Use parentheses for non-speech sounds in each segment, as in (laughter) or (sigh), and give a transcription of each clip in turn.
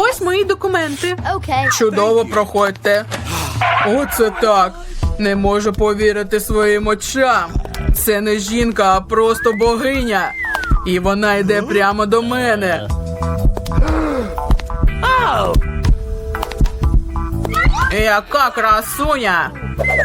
Ось мої документи. Okay. Чудово проходьте. Оце так. Не можу повірити своїм очам. Це не жінка, а просто богиня. І вона йде прямо до мене. Яка красуня!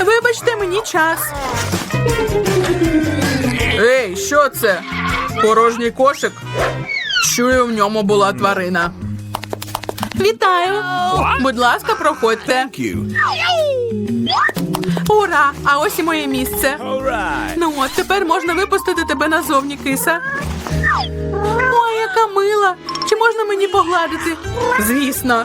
Вибачте мені час. Ей, що це? Порожній кошик? Чую, в ньому була тварина. Вітаю! Будь ласка, проходьте. Thank you. Ура! А ось і моє місце. All right. Ну от тепер можна випустити тебе назовні, киса. Ой, яка мила! Чи можна мені погладити? Звісно.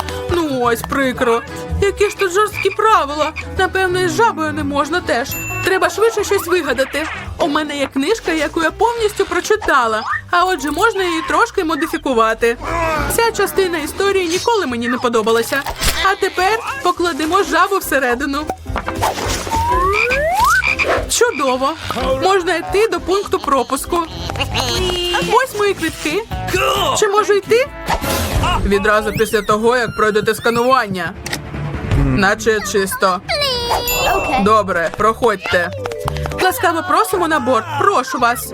Ось прикро. Які ж тут жорсткі правила. Напевно, із жабою не можна теж. Треба швидше щось вигадати. У мене є книжка, яку я повністю прочитала. А отже, можна її трошки модифікувати. Ця частина історії ніколи мені не подобалася. А тепер покладемо жабу всередину. Чудово! Можна йти до пункту пропуску. Ось мої квітки. Чи можу йти? Відразу після того, як пройдете сканування. Наче чисто. Добре, проходьте. Ласкаво просимо на борт. Прошу вас.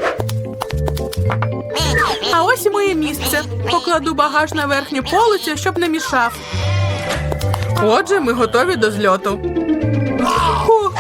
А ось і моє місце. Покладу багаж на верхню полицю, щоб не мішав. Отже, ми готові до зльоту.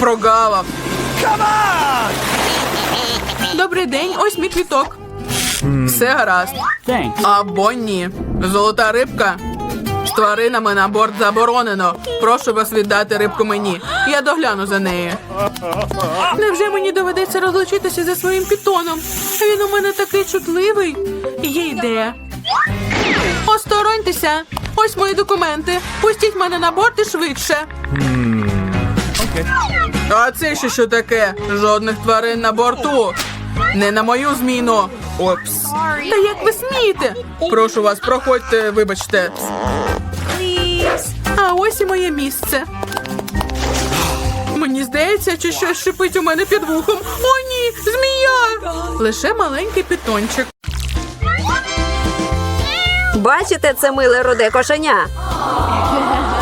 прогавав. Добрий день, ось мій квіток. Все гаразд. Або ні. Золота рибка. З тваринами на борт заборонено. Прошу вас віддати рибку мені. Я догляну за нею. Невже мені доведеться розлучитися зі своїм пітоном? Він у мене такий чутливий. Є ідея. Остороньтеся. Ось мої документи. Пустіть мене на борт і швидше. А це ще що таке? Жодних тварин на борту. Не на мою зміну. Опс. Та як ви смієте? Прошу вас, проходьте, вибачте. А ось і моє місце. Мені здається, чи щось шипить у мене під вухом. О, ні, змія! Лише маленький питончик. Бачите це миле руде кошеня?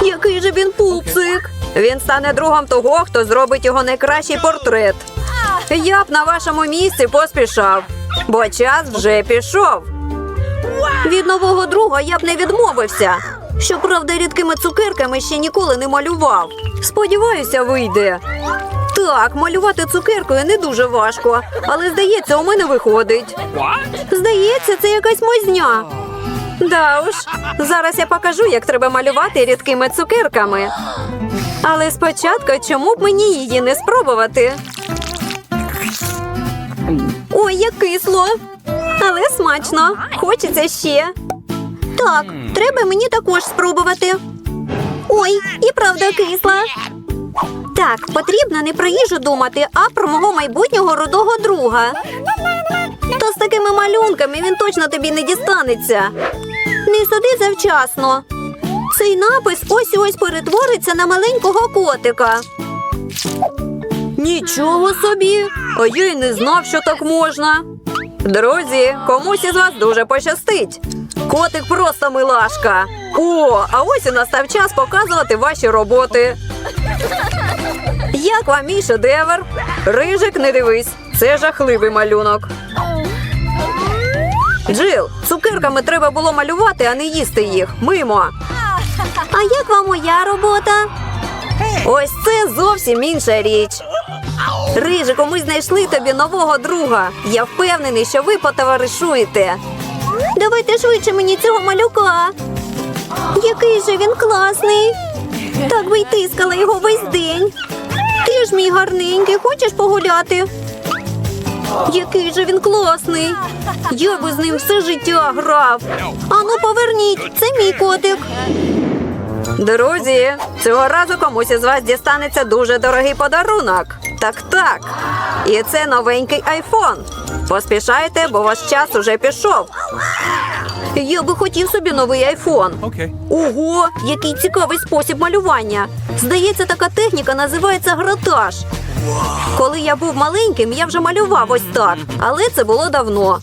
Який же він пупсик? Він стане другом того, хто зробить його найкращий портрет. Я б на вашому місці поспішав, бо час вже пішов. Від нового друга я б не відмовився. Щоправда, рідкими цукерками ще ніколи не малював. Сподіваюся, вийде. Так, малювати цукеркою не дуже важко, але здається, у мене виходить. Здається, це якась мозня. Да уж, зараз я покажу, як треба малювати рідкими цукерками. Але спочатку чому б мені її не спробувати? Ой, як кисло. Але смачно. Хочеться ще. Так, треба мені також спробувати. Ой, і правда кисла. Так, потрібно не про їжу думати, а про мого майбутнього рудого друга. То з такими малюнками він точно тобі не дістанеться. Не суди завчасно. Цей напис ось ось перетвориться на маленького котика. Нічого собі. А я й не знав, що так можна. Друзі, комусь із вас дуже пощастить. Котик просто милашка. О, а ось і настав час показувати ваші роботи. Як вам мій шедевр? Рижик, не дивись, це жахливий малюнок. Джил, цукерками треба було малювати, а не їсти їх. Мимо. А як вам моя робота? Ось це зовсім інша річ. Рижику, ми знайшли тобі нового друга. Я впевнений, що ви потоваришуєте. Давайте швидше мені цього малюка. Який же він класний. Так би й тискала його весь день. Ти ж мій гарненький, хочеш погуляти? Який же він класний. Я би з ним все життя грав. Ану, поверніть, це мій котик. Друзі, цього разу комусь із вас дістанеться дуже дорогий подарунок. Так, так. І це новенький айфон. Поспішайте, бо ваш час уже пішов. Я би хотів собі новий айфон. Okay. Ого, який цікавий спосіб малювання. Здається, така техніка називається гратаж. Коли я був маленьким, я вже малював ось так, але це було давно.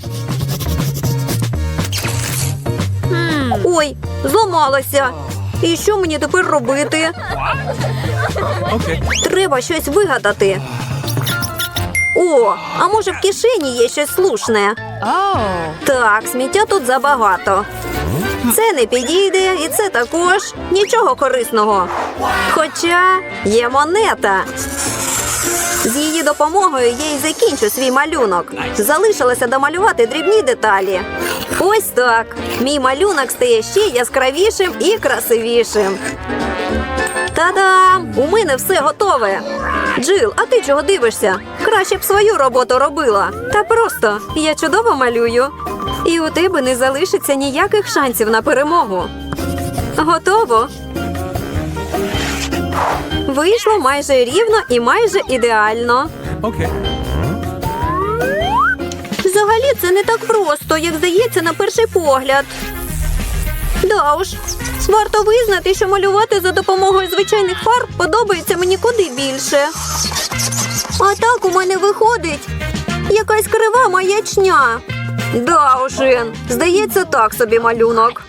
Ой, зламалася. І що мені тепер робити? Okay. Треба щось вигадати. О, а може в кишені є щось слушне? Так, сміття тут забагато. Це не підійде, і це також нічого корисного. Хоча є монета. З її допомогою я й закінчу свій малюнок. Залишилося домалювати дрібні деталі. Ось так. Мій малюнок стає ще яскравішим і красивішим. Та-дам! У мене все готове. Джил, а ти чого дивишся? Краще б свою роботу робила. Та просто я чудово малюю. І у тебе не залишиться ніяких шансів на перемогу. Готово. Вийшло майже рівно і майже ідеально. Okay. Це не так просто, як здається на перший погляд. Да уж, варто визнати, що малювати за допомогою звичайних фарб подобається мені куди більше. А так у мене виходить якась крива маячня. Да уж, здається, так собі малюнок.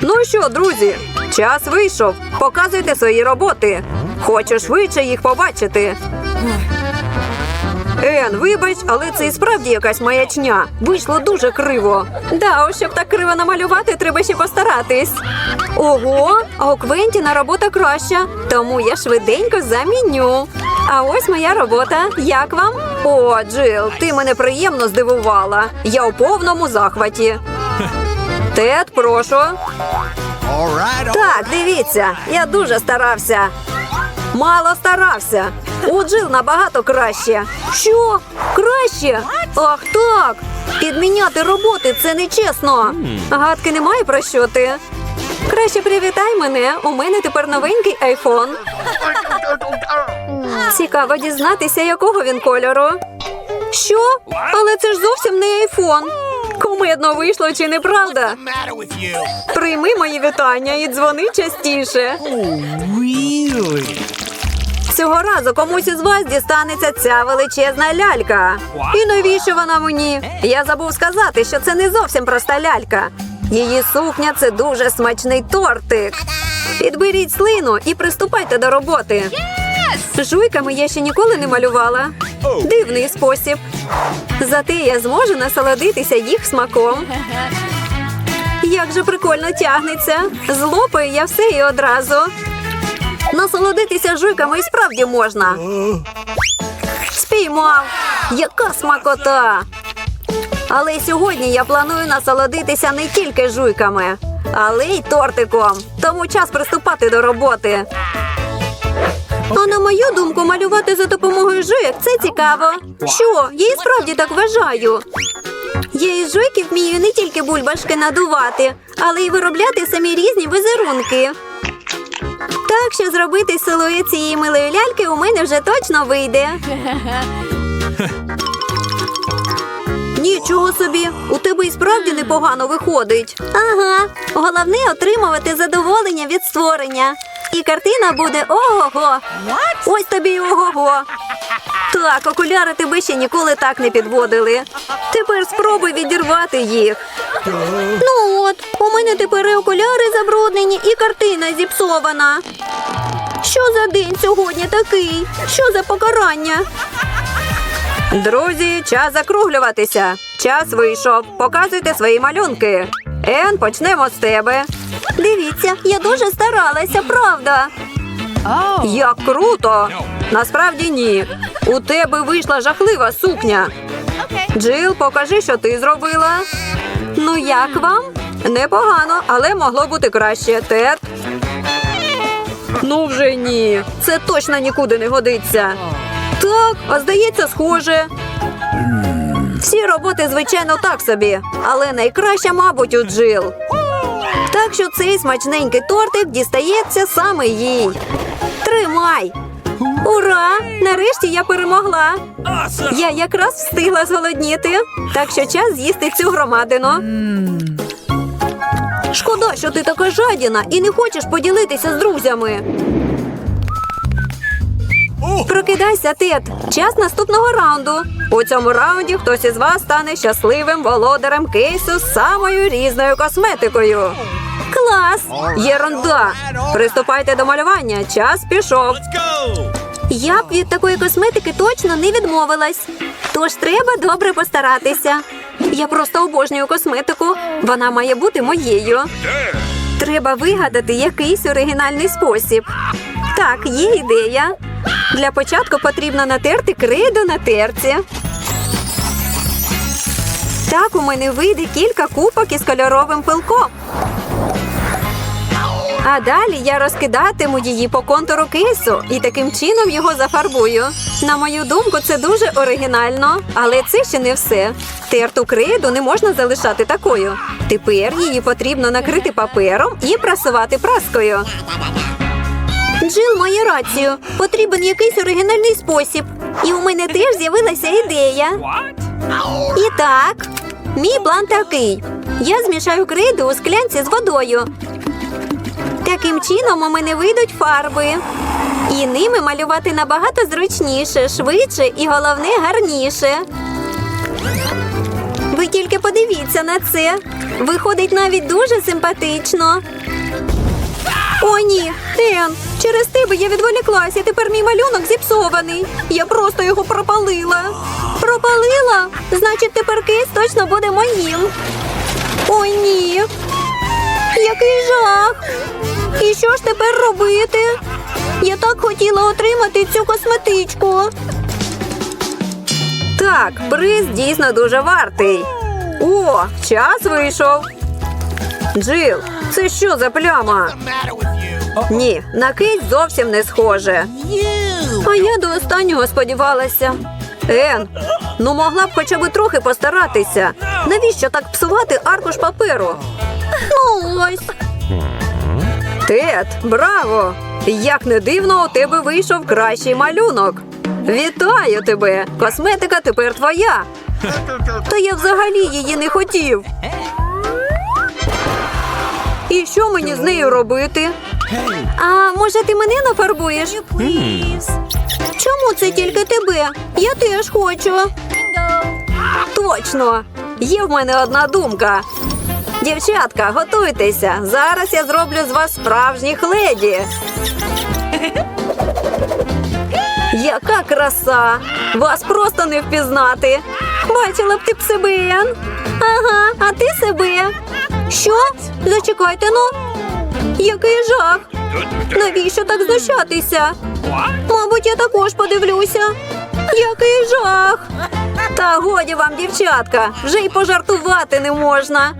Ну що, друзі, час вийшов. Показуйте свої роботи. Хочу швидше їх побачити. Ен, вибач, але це і справді якась маячня. Вийшло дуже криво. Да, ось щоб так криво намалювати, треба ще постаратись. Ого, а у Квентіна робота краща, тому я швиденько заміню. А ось моя робота. Як вам? О, Джил, ти мене приємно здивувала. Я у повному захваті. Тед, прошу. Так, дивіться, я дуже старався. Мало старався. У Джил набагато краще. Що? Краще? Ах так. Підміняти роботи це нечесно. Гадки немає про що ти. Краще привітай мене. У мене тепер новенький айфон. Цікаво дізнатися, якого він кольору. Що? Але це ж зовсім не айфон. Кумедно вийшло чи не правда? Прийми мої вітання і дзвони частіше. Really? Цього разу комусь із вас дістанеться ця величезна лялька. І навіщо вона мені? Я забув сказати, що це не зовсім проста лялька. Її сукня це дуже смачний тортик. Підберіть слину і приступайте до роботи. Жуйками я ще ніколи не малювала. Дивний спосіб. Зате я зможу насолодитися їх смаком. Як же прикольно тягнеться. Злопаю я все і одразу. Насолодитися жуйками і справді можна. Спіймав. Яка смакота! Але сьогодні я планую насолодитися не тільки жуйками, але й тортиком. Тому час приступати до роботи. А на мою думку, малювати за допомогою жуйок це цікаво. Що? Я і справді так вважаю. Я із жуйків вмію не тільки бульбашки надувати, але й виробляти самі різні візерунки. Так що зробити силует цієї милої ляльки у мене вже точно вийде. (laughs) Нічого собі, у тебе і справді непогано виходить. Ага, головне отримувати задоволення від створення. І картина буде ого-го. Ось тобі й ого-го. Так, окуляри тебе ще ніколи так не підводили. Тепер спробуй відірвати їх. Ну мене тепер і окуляри забруднені, і картина зіпсована. Що за день сьогодні такий? Що за покарання? Друзі, час закруглюватися. Час вийшов. Показуйте свої малюнки. Ен, почнемо з тебе. Дивіться, я дуже старалася, правда. Як круто! Насправді ні. У тебе вийшла жахлива сукня. Джил, покажи, що ти зробила. Ну як вам? Непогано, але могло бути краще. Тед. Ну вже ні. Це точно нікуди не годиться. Так, а здається, схоже. Всі роботи, звичайно, так собі, але найкраща, мабуть, у Джил. Так що цей смачненький тортик дістається саме їй. Тримай! Ура! Нарешті я перемогла. Я якраз встигла зголодніти, так що час з'їсти цю громадину. Шкода, що ти така жадіна і не хочеш поділитися з друзями. Прокидайся, Тед. Час наступного раунду. У цьому раунді хтось із вас стане щасливим володарем кейсу з самою різною косметикою. Клас! Єрунда! Приступайте до малювання. Час пішов. Я б від такої косметики точно не відмовилась. Тож треба добре постаратися. Я просто обожнюю косметику. Вона має бути моєю. Треба вигадати якийсь оригінальний спосіб. Так, є ідея. Для початку потрібно натерти крейду на терці. Так у мене вийде кілька купок із кольоровим пилком. А далі я розкидатиму її по контуру кейсу і таким чином його зафарбую. На мою думку, це дуже оригінально, але це ще не все. Терту креду не можна залишати такою. Тепер її потрібно накрити папером і прасувати праскою. Джил має рацію. Потрібен якийсь оригінальний спосіб. І у мене теж з'явилася ідея. І так, мій план такий: я змішаю крейду у склянці з водою. Таким чином у мене вийдуть фарби. І ними малювати набагато зручніше, швидше і головне гарніше. Ви тільки подивіться на це. Виходить навіть дуже симпатично. О, ні, Ен, через тебе я відволіклася, тепер мій малюнок зіпсований. Я просто його пропалила. Пропалила? Значить, тепер кейс точно буде моїм. О, ні. Який жах! І що ж тепер робити? Я так хотіла отримати цю косметичку. Так, приз дійсно дуже вартий. О, час вийшов. Джил, це що за пляма? Ні, на кись зовсім не схоже. А я до останнього сподівалася. Ен, ну могла б хоча б трохи постаратися. Навіщо так псувати аркуш паперу? Ну. Тед, браво! Як не дивно, у тебе вийшов кращий малюнок. Вітаю тебе! Косметика тепер твоя. Та я взагалі її не хотів. І що мені з нею робити? А може ти мене нафарбуєш? Чому це тільки тебе? Я теж хочу. Точно! Є в мене одна думка. Дівчатка, готуйтеся. Зараз я зроблю з вас справжніх леді. Яка краса! Вас просто не впізнати. Бачила б ти б себе. Ага, а ти себе. Що? Зачекайте ну. Який жах! Навіщо так знущатися? Мабуть, я також подивлюся. Який жах! Та годі вам, дівчатка, вже й пожартувати не можна.